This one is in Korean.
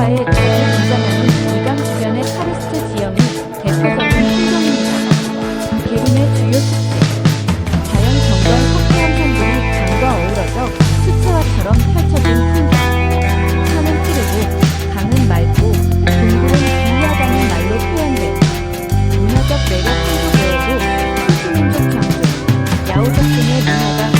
과의 주요 지점에는 이강 주변의 카르스트 지형이 대표적인 풍경입니다. 개 름의 주요 특징 자연 경관 석회 한산들이 강과 어우러져 수채화처럼 펼쳐진 풍경 산은 푸르고 강은 맑고 동굴은 비하다는 말로 표현된 문화적 매력 홍보계에도 소수민족 경쟁, 야호적 등의 문화가